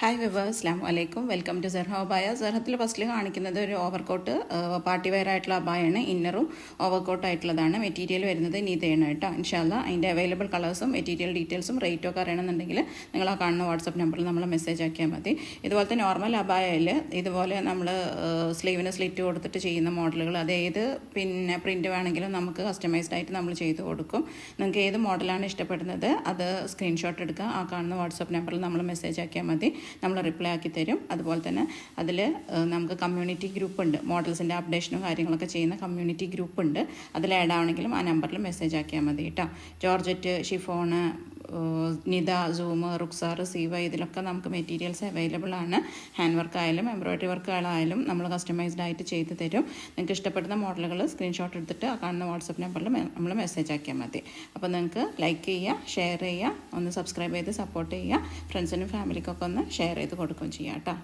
Hi viewers അസ്ലാം വലൈക്കും welcome to സെർഹ അബായ സെർഹത്തിൽ ഫസ്റ്റിൽ കാണിക്കുന്നത് ഒരു ഓവർകോട്ട് പാർട്ടി വെയർ ആയിട്ടുള്ള അബായാണ്. ഇന്നറും ഓവർകോട്ട് ആയിട്ടുള്ളതാണ്. മെറ്റീരിയൽ വരുന്നത് നീതയാണ് കേട്ടോ. ഇൻഷാല്ല അതിന്റെ അവൈലബിൾ കളേഴ്സും മെറ്റീരിയൽ ഡീറ്റെയിൽസും റേറ്റും ഒക്കെ അറിയണമെന്നുണ്ടെങ്കിൽ നിങ്ങൾ ആ കാണുന്ന വാട്സപ്പ് നമ്പറിൽ നമ്മൾ മെസ്സേജ് ആക്കിയാൽ മതി. ഇതുപോലെ തന്നെ നോർമൽ അബായയിൽ ഇതുപോലെ നമ്മൾ സ്ലീവിന് സ്ലിറ്റ് കൊടുത്തിട്ട് ചെയ്യുന്ന മോഡലുകൾ അത് പിന്നെ പ്രിന്റ് വേണമെങ്കിലും നമുക്ക് കസ്റ്റമൈസ്ഡ് ആയിട്ട് നമ്മൾ ചെയ്ത് കൊടുക്കും. നിങ്ങൾക്ക് ഏത് മോഡലാണ് ഇഷ്ടപ്പെടുന്നത് അത് സ്ക്രീൻഷോട്ട് എടുക്കുക. ആ കാണുന്ന വാട്സപ്പ് നമ്പറിൽ നമ്മൾ മെസ്സേജ് ആക്കിയാൽ മതി. നമ്മൾ റിപ്ലൈ ആക്കി തരും. അതുപോലെ തന്നെ അതിൽ നമുക്ക് കമ്മ്യൂണിറ്റി ഗ്രൂപ്പ് ഉണ്ട്. മോഡൽസിന്റെ അപ്ഡേഷനും കാര്യങ്ങളൊക്കെ ചെയ്യുന്ന കമ്മ്യൂണിറ്റി ഗ്രൂപ്പ് ഉണ്ട്. അതിൽ ആഡ് ആവണമെങ്കിലും ആ നമ്പറിൽ മെസ്സേജ് ആക്കിയാൽ മതി കേട്ടോ ജോർജറ്റ് ഷിഫോണ് നിത സൂം റുക്സാർ സീവ ഇതിലൊക്കെ നമുക്ക് മെറ്റീരിയൽസ് അവൈലബിൾ ആണ്. ഹാൻഡ് വർക്ക് ആയാലും എംബ്രോയ്ഡറി വർക്കുകളായാലും നമ്മൾ കസ്റ്റമൈസ്ഡ് ആയിട്ട് ചെയ്ത് തരും. നിങ്ങൾക്ക് ഇഷ്ടപ്പെടുന്ന മോഡലുകൾ സ്ക്രീൻഷോട്ട് എടുത്തിട്ട് കാണുന്ന വാട്സപ്പ് നമ്പറിൽ നമ്മൾ മെസ്സേജ് ആക്കിയാൽ മതി. അപ്പോൾ നിങ്ങൾക്ക് ലൈക്ക് ചെയ്യുക ഷെയർ ചെയ്യുക ഒന്ന് സബ്സ്ക്രൈബ് ചെയ്ത് സപ്പോർട്ട് ചെയ്യുക ഫ്രണ്ട്സിനും ഫാമിലിക്കൊക്കെ ഒന്ന് ഷെയർ ചെയ്ത് കൊടുക്കുകയും ചെയ്യാം കേട്ടോ